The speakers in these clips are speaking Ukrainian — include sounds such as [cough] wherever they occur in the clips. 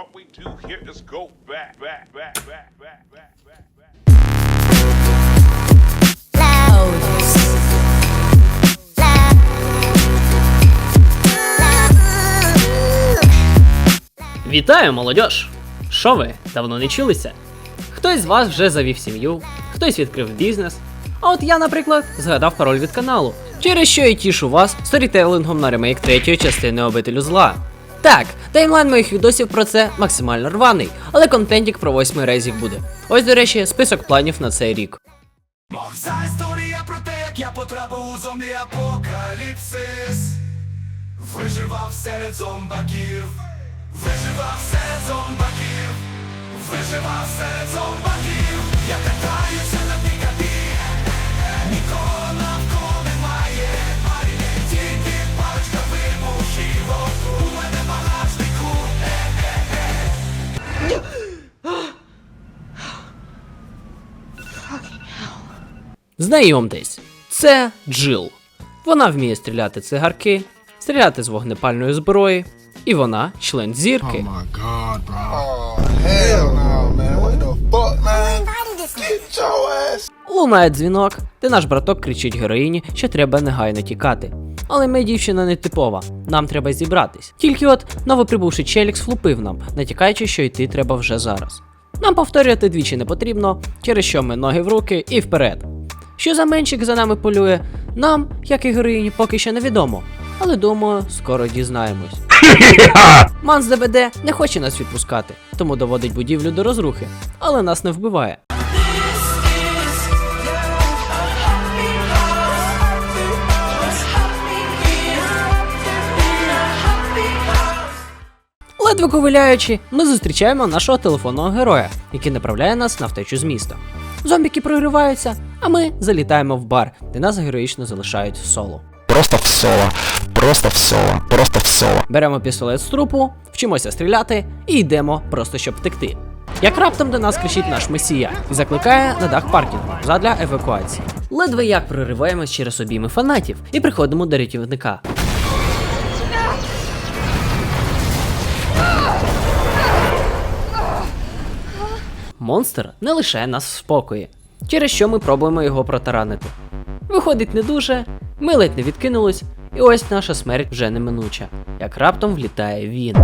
what we do here is go back, back, back, back, back, back, back. Вітаю, молодь! Що ви, давно не чулися? Хтось з вас вже завів сім'ю, хтось відкрив бізнес. А от я, наприклад, згадав пароль від каналу, через що і тішу вас сторітелингом на ремейк третьої частини обителю зла. Так, таймлайн моїх відосів про це максимально рваний, але контентік про восьмий резік буде. Ось, до речі, список планів на цей рік. Вся історія про те, як я потрапив у зомбі апокаліпсис. Виживав серед зомбаків. Виживав серед зомбаків. Виживав серед зомбаків. Я катаюся на пікапі Знайомтесь, це Джил. Вона вміє стріляти цигарки, стріляти з вогнепальної зброї, і вона член зірки. Oh. Oh. Лунає дзвінок, де наш браток кричить героїні, що треба негайно тікати. Але ми дівчина не типова, нам треба зібратись. Тільки от новоприбувший челікс влупив нам, натякаючи, що йти треба вже зараз. Нам повторювати двічі не потрібно, через що ми ноги в руки і вперед. Що за менчик за нами полює, нам, як і героїні, поки що невідомо. Але думаю, скоро дізнаємось. [laughs] Ман з ДБД не хоче нас відпускати, тому доводить будівлю до розрухи, але нас не вбиває. Ледве ковиляючи, ми зустрічаємо нашого телефонного героя, який направляє нас на втечу з міста. Зомбіки прориваються, а ми залітаємо в бар, де нас героїчно залишають в соло. Просто в соло. Просто в соло. Просто в соло. Беремо пістолет з трупу, вчимося стріляти і йдемо просто щоб втекти. Як раптом до нас кричить наш месія і закликає на дах паркінгу задля евакуації. Ледве як прориваємось через обійми фанатів і приходимо до рятівника. Монстр не лише нас в спокої, через що ми пробуємо його протаранити. Виходить не дуже, ми ледь не відкинулись, і ось наша смерть вже неминуча, як раптом влітає він.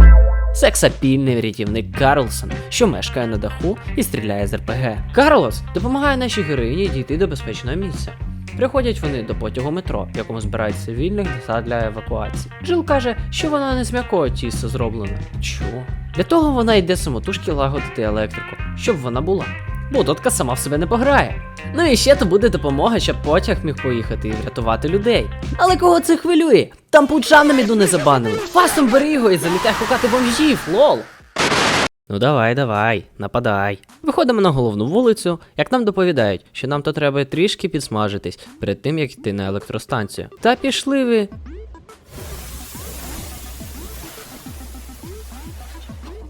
Сексапільний рятівник Карлсон, що мешкає на даху і стріляє з РПГ. Карлос допомагає нашій героїні дійти до безпечного місця. Приходять вони до потягу метро, в якому збирають цивільних для евакуації. Джил каже, що вона не з м'якого тіста зроблена. Чого? Для того вона йде самотужки лагодити електрику, щоб вона була. Бо дотка сама в себе не пограє. Ну і ще то буде допомога, щоб потяг міг поїхати і врятувати людей. Але кого це хвилює? Там пуча на міду не забанили. Фастом бери його і залітай хукати бомжів, лол. Ну давай, давай, нападай. Виходимо на головну вулицю, як нам доповідають, що нам то треба трішки підсмажитись перед тим, як йти на електростанцію. Та пішли ви.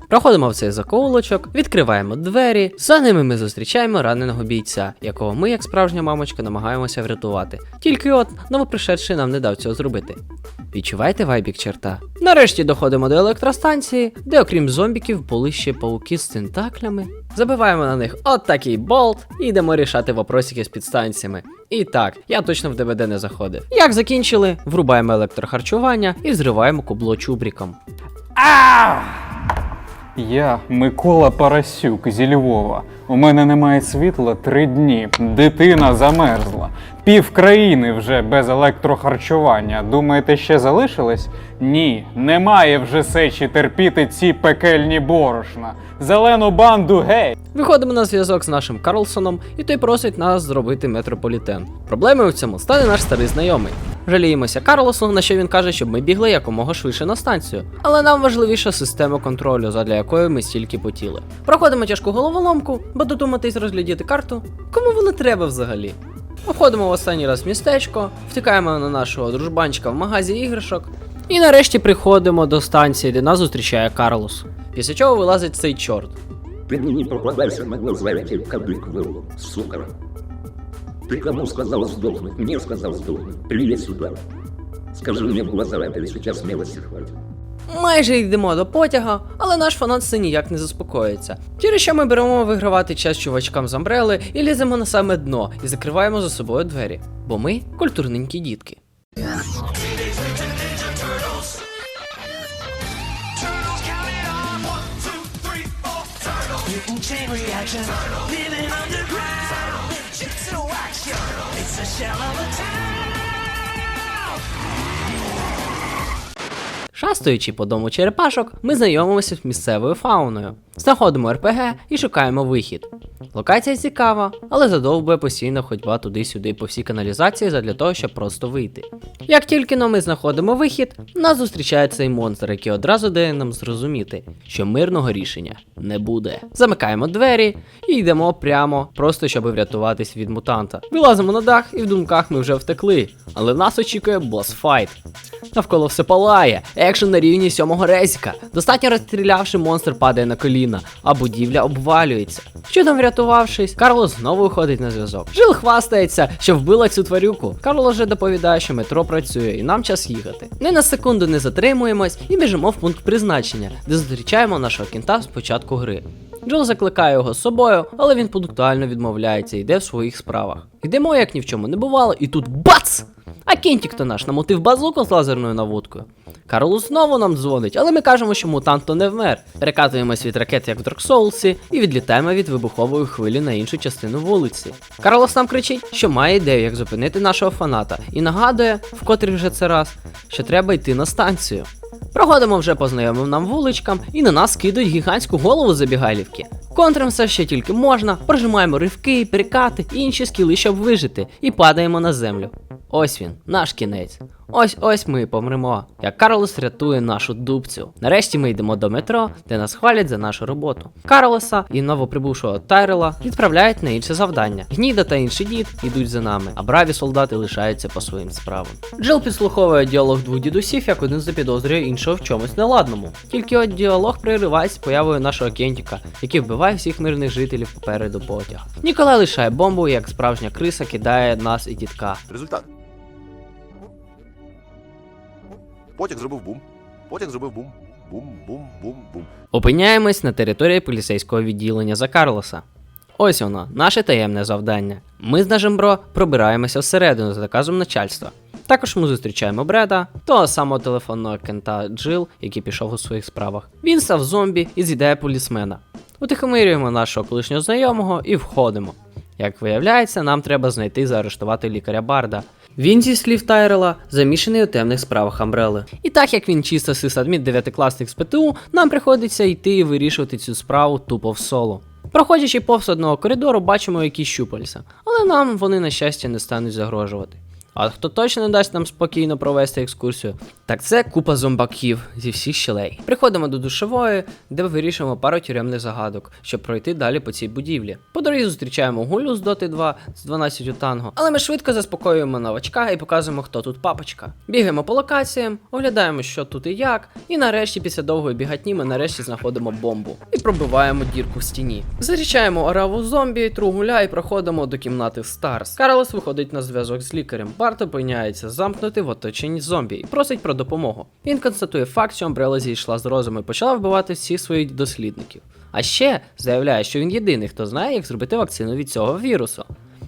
Проходимо в цей закоулочок, відкриваємо двері. За ними ми зустрічаємо раненого бійця, якого ми, як справжня мамочка, намагаємося врятувати. Тільки от новопришедший нам не дав цього зробити. Відчуваєте вайбік черта? Нарешті доходимо до електростанції, де, окрім зомбіків, були ще пауки з тентаклями. Забиваємо на них от болт і йдемо рішати вопросики з підстанціями. І так, я точно в ДВД не заходив. Як закінчили, врубаємо електрохарчування і взриваємо кубло чубріком. Я Микола Парасюк зі Львова. У мене немає світла три дні. Дитина замерзла. Пів країни вже без електрохарчування. Думаєте, ще залишилось? Ні, немає вже сечі терпіти ці пекельні борошна. Зелену банду гей! Виходимо на зв'язок з нашим Карлсоном, і той просить нас зробити метрополітен. Проблемою в цьому стане наш старий знайомий. Жаліємося Карлосу, на що він каже, щоб ми бігли якомога швидше на станцію. Але нам важливіша система контролю, задля якої ми стільки потіли. Проходимо тяжку головоломку, бо додуматись розглядіти карту. Кому воно треба взагалі? Обходимо в останній раз містечко, втикаємо на нашого дружбанчика в магазі іграшок. І нарешті приходимо до станції, де нас зустрічає Карлос. Після чого вилазить цей чорт. Ты мне не попадайся на глаза, я тебе кадык вырву, сука. Ты кому сказал сдохнуть? Мне сказал сдохнуть. Привет сюда. Скажи мне в глаза, это сейчас смелости хватит. Майже йдемо до потяга, але наш фанат все ніяк не заспокоїться. Через що ми беремо вигравати час чувачкам з амбрели і ліземо на саме дно і закриваємо за собою двері. Бо ми культурненькі дітки. Chain reaction. Living underground. Jitsu action. It's a shell of a town. Шастуючи по дому черепашок, ми знайомимося з місцевою фауною, знаходимо РПГ і шукаємо вихід. Локація цікава, але задовбує постійна ходьба туди-сюди по всій каналізації задля того, щоб просто вийти. Як тільки но ми знаходимо вихід, нас зустрічає цей монстр, який одразу дає нам зрозуміти, що мирного рішення не буде. Замикаємо двері і йдемо прямо, просто щоб врятуватись від мутанта. Вилазимо на дах, і в думках ми вже втекли, але нас очікує босс-файт. Навколо все палає, екшен на рівні сьомого резіка. Достатньо розстрілявши, монстр падає на коліна, а будівля обвалюється. Чудом врятувавшись, Карлос знову виходить на зв'язок. Жил хвастається, що вбила цю тварюку. Карлос вже доповідає, що метро працює і нам час їхати. Ми на секунду не затримуємось і біжимо в пункт призначення, де зустрічаємо нашого кінта з початку гри. Джол закликає його з собою, але він пунктуально відмовляється і йде в своїх справах. Йдемо, як ні в чому не бувало, і тут бац! А кінтік то наш намотив базуку з лазерною наводкою. Карлос знову нам дзвонить, але ми кажемо, що мутант то не вмер. Перекатуємось від ракет, як в Dark Souls, і відлітаємо від вибухової хвилі на іншу частину вулиці. Карлос нам кричить, що має ідею, як зупинити нашого фаната, і нагадує, вкотрий вже це раз, що треба йти на станцію. Проходимо вже по знайомим нам вуличкам, і на нас кидають гігантську голову забігайлівки. Контрим все ще тільки можна, прожимаємо ривки, перекати і інші скіли, щоб вижити, і падаємо на землю. Ось він, наш кінець. Ось ось ми помремо. Як Карлос рятує нашу дубцю. Нарешті ми йдемо до метро, де нас хвалять за нашу роботу. Карлоса і новоприбувшого Тайрела відправляють на інше завдання. Гніда та інший дід йдуть за нами, а браві солдати лишаються по своїм справам. Джил підслуховує діалог двох дідусів, як один запідозрює іншого в чомусь неладному. Тільки от діалог переривається появою нашого кентіка, який вбиває всіх мирних жителів попереду потяга. Ніколай лишає бомбу, як справжня криса кидає нас і дідка. Результат. Потяг зробив бум. Потяг зробив бум. Бум, бум, бум, бум. Опиняємось на території поліцейського відділення за Карлоса. Ось воно, наше таємне завдання. Ми з нашим бро пробираємося всередину за наказом начальства. Також ми зустрічаємо Бреда, того самого телефонного кента Джил, який пішов у своїх справах. Він став зомбі і з'їдає полісмена. Утихомирюємо нашого колишнього знайомого і входимо. Як виявляється, нам треба знайти і заарештувати лікаря Барда. Він, зі слів Тайрела, замішаний у темних справах Амбрели. І так як він чисто сисадміт дев'ятикласник з ПТУ, нам приходиться йти і вирішувати цю справу тупо в соло. Проходячи повз одного коридору, бачимо якісь щупальця, але нам вони, на щастя, не стануть загрожувати. А хто точно не дасть нам спокійно провести екскурсію, так це купа зомбаків зі всіх щелей. Приходимо до душової, де вирішуємо пару тюремних загадок, щоб пройти далі по цій будівлі. По дорозі зустрічаємо гулю з Доти 2 з 12 танго, але ми швидко заспокоюємо новачка і показуємо, хто тут папочка. Бігаємо по локаціям, оглядаємо, що тут і як, і нарешті, після довгої бігатні, ми нарешті знаходимо бомбу і пробиваємо дірку в стіні. Зарічаємо ораву зомбі, тругуля і проходимо до кімнати Старс. Карлос виходить на зв'язок з лікарем. Барт опиняється замкнутий в оточенні зомбі і просить про допомогу. Він констатує факт, що Амбрела зійшла з розуму і почала вбивати всіх своїх дослідників. А ще заявляє, що він єдиний, хто знає, як зробити вакцину від цього вірусу.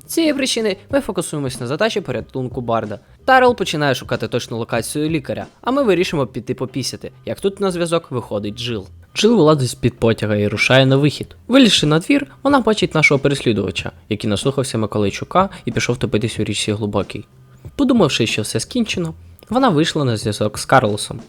Цієї причини ми фокусуємось на задачі порятунку Барда. Тарел починає шукати точну локацію лікаря, а ми вирішимо піти попісяти, як тут на зв'язок виходить Джил. Джил вилазить з-під потяга і рушає на вихід. Вилізши на двір, вона бачить нашого переслідувача, який наслухався Миколайчука і пішов топитись у річці глибокій. Подумавши, що все скінчено, вона вийшла на зв'язок з Карлосом.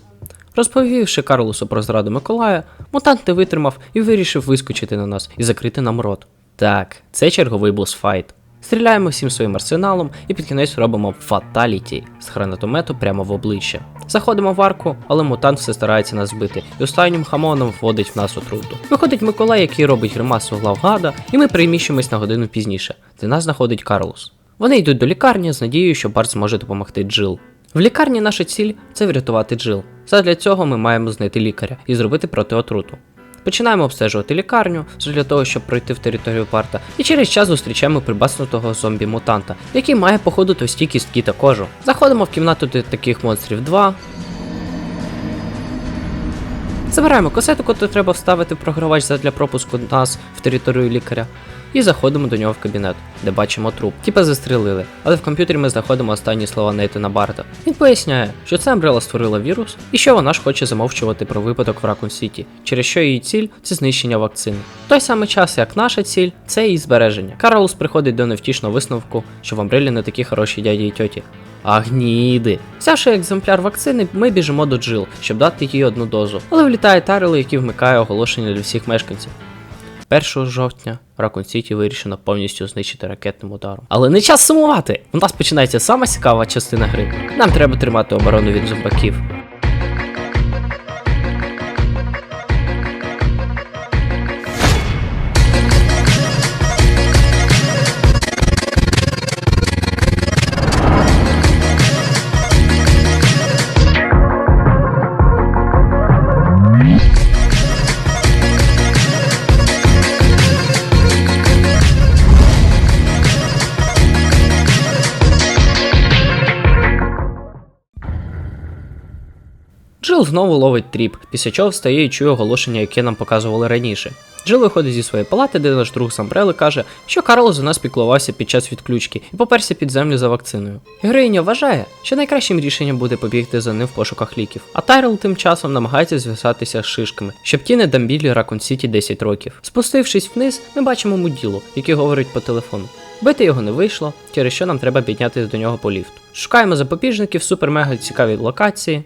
Розповівши Карлосу про зраду Миколая, мутант не витримав і вирішив вискочити на нас і закрити нам рот. Так, це черговий босфайт. Стріляємо всім своїм арсеналом і під кінець робимо фаталіті з гранатомету прямо в обличчя. Заходимо в арку, але мутант все старається нас збити, і останнім хамоном вводить в нас отруту. Виходить Миколай, який робить гримасу главгада, і ми переміщуємось на годину пізніше, де нас знаходить Карлос. Вони йдуть до лікарні з надією, що Барт зможе допомогти Джил. В лікарні наша ціль це врятувати Джил. Задля цього ми маємо знайти лікаря і зробити протиотруту. Починаємо обстежувати лікарню для того, щоб пройти в територію парта, і через час зустрічаємо прибаснутого зомбі-мутанта, який має походу товсті кістки та кожу. Заходимо в кімнату таких монстрів 2. Забираємо касету, яку треба вставити в програвач для пропуску нас в територію лікаря. І заходимо до нього в кабінет, де бачимо труп. Тіпа застрелили, але в комп'ютері ми знаходимо останні слова Нейтана Барта. Він поясняє, що це Амбрела створила вірус, і що вона ж хоче замовчувати про випадок в Ракун Сіті, через що її ціль це знищення вакцини. В той самий час, як наша ціль, це її збереження. Карлос приходить до невтішного висновку, що в Амбрелі не такі хороші дяді і тьоті. А гніди. Взявши екземпляр вакцини, ми біжимо до Джил, щоб дати їй одну дозу. Але влітає Тарел, який вмикає оголошення для всіх мешканців. 1 жовтня Ракун Сіті вирішено повністю знищити ракетним ударом. Але не час сумувати! У нас починається сама цікава частина гри. Нам треба тримати оборону від зомбаків. Джил знову ловить тріп, після чого встає і чує оголошення, яке нам показували раніше. Джил виходить зі своєї палати, де наш друг з Амбрели каже, що Карло за нас піклувався під час відключки і поперся під землю за вакциною. Героїня вважає, що найкращим рішенням буде побігти за ним в пошуках ліків. А Тайрел тим часом намагається зв'язатися з шишками, щоб ті не дамбілі Ракун Сіті 10 років. Спустившись вниз, ми бачимо муділу, який говорить по телефону. Бити його не вийшло, через що нам треба піднятися до нього по ліфту. Шукаємо запобіжників супер-мега цікавій локації.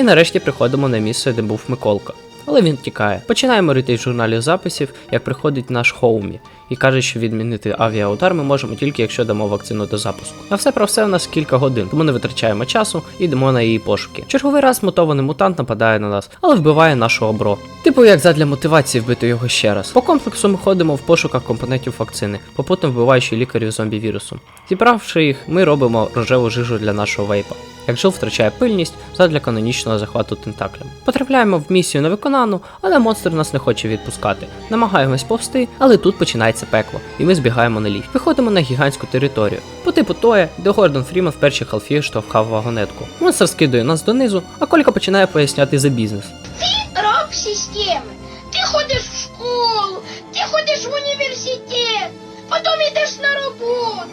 І нарешті приходимо на місце, де був Миколка. Але він тікає. Починаємо рити в журналі записів, як приходить наш Хоумі, і каже, що відмінити авіаудар ми можемо тільки якщо дамо вакцину до запуску. На все про все у нас кілька годин, тому не витрачаємо часу і йдемо на її пошуки. Черговий раз мутований мутант нападає на нас, але вбиває нашого бро. Типу як задля мотивації вбити його ще раз. По комплексу ми ходимо в пошуках компонентів вакцини, попутно вбиваючи лікарів зомбі вірусом. Зібравши їх, ми робимо рожеву жижу для нашого вейпа. Як Жил втрачає пильність задля канонічного захвату тентаклем. Потрапляємо в місію на виконану, але монстр нас не хоче відпускати. Намагаємось повсти, але тут починається пекло, і ми збігаємо на ліфт. Виходимо на гігантську територію. По типу тое, де Гордон Фріман в першій халфі штовхав вагонетку. Монстр скидує нас донизу, а Колька починає поясняти за бізнес. раб системи. Ти ходиш в школу, ти ходиш в університет, потім йдеш на роботу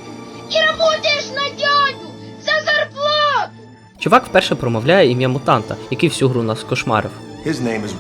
і працюєш на дядю за зарплату. Чувак вперше промовляє ім'я мутанта, який всю гру нас кошмарив.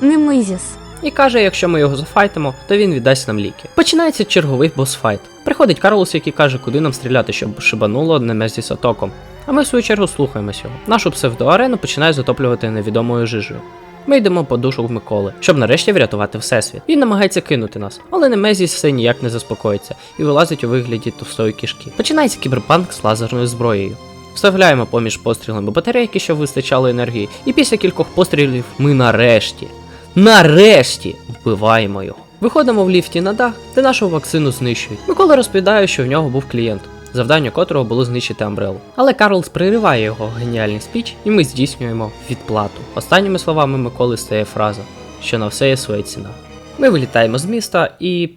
Немезіс. І каже, якщо ми його зафайтимо, то він віддасть нам ліки. Починається черговий босфайт. Приходить Карлос, який каже, куди нам стріляти, щоб шибануло Немезіса током. А ми в свою чергу слухаємось його. Нашу псевдоарену починає затоплювати невідомою жижею. Ми йдемо по душу в Миколи, щоб нарешті врятувати всесвіт. Він намагається кинути нас, але Немезіс все ніяк не заспокоїться і вилазить у вигляді товстої кішки. Починається кіберпанк з лазерною зброєю. Вставляємо поміж пострілами батарейки, щоб вистачало енергії, і після кількох пострілів ми нарешті, нарешті вбиваємо його. Виходимо в ліфті на дах, де нашу вакцину знищують. Микола розповідає, що в нього був клієнт, завдання котрого було знищити Амбрелу. Але Карлс пририває його геніальний спіч, і ми здійснюємо відплату. Останніми словами Миколи стає фраза, що на все є своя ціна. Ми вилітаємо з міста і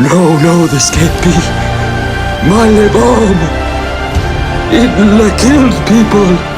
No, no, this can't be. My bomb. It killed people.